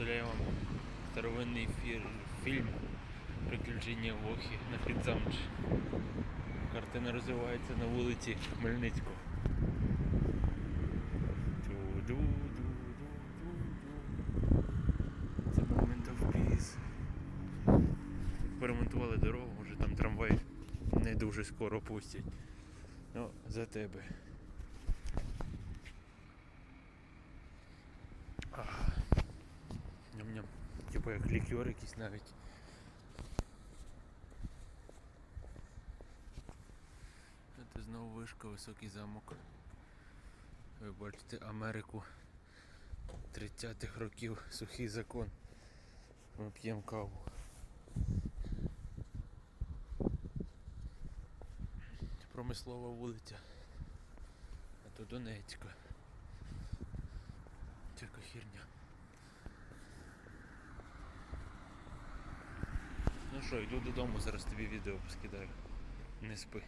представляю вам старовинний фір... фільм Приключення Вохи на Підзамчі. Картина розвивається на вулиці Хмельницького. Це момент of peace. Поремонтували дорогу, вже там трамвай не дуже скоро пустять. Ну, за тебе. Ням-ням. Типа як лікер якийсь навіть. Це знову вишка, високий замок. Ви бачите Америку 30-х років, сухий закон. Ми п'ємо каву. Промислова вулиця. А то Донецька. Ну що, йду додому, зараз тобі відео поскидаю. Не спи.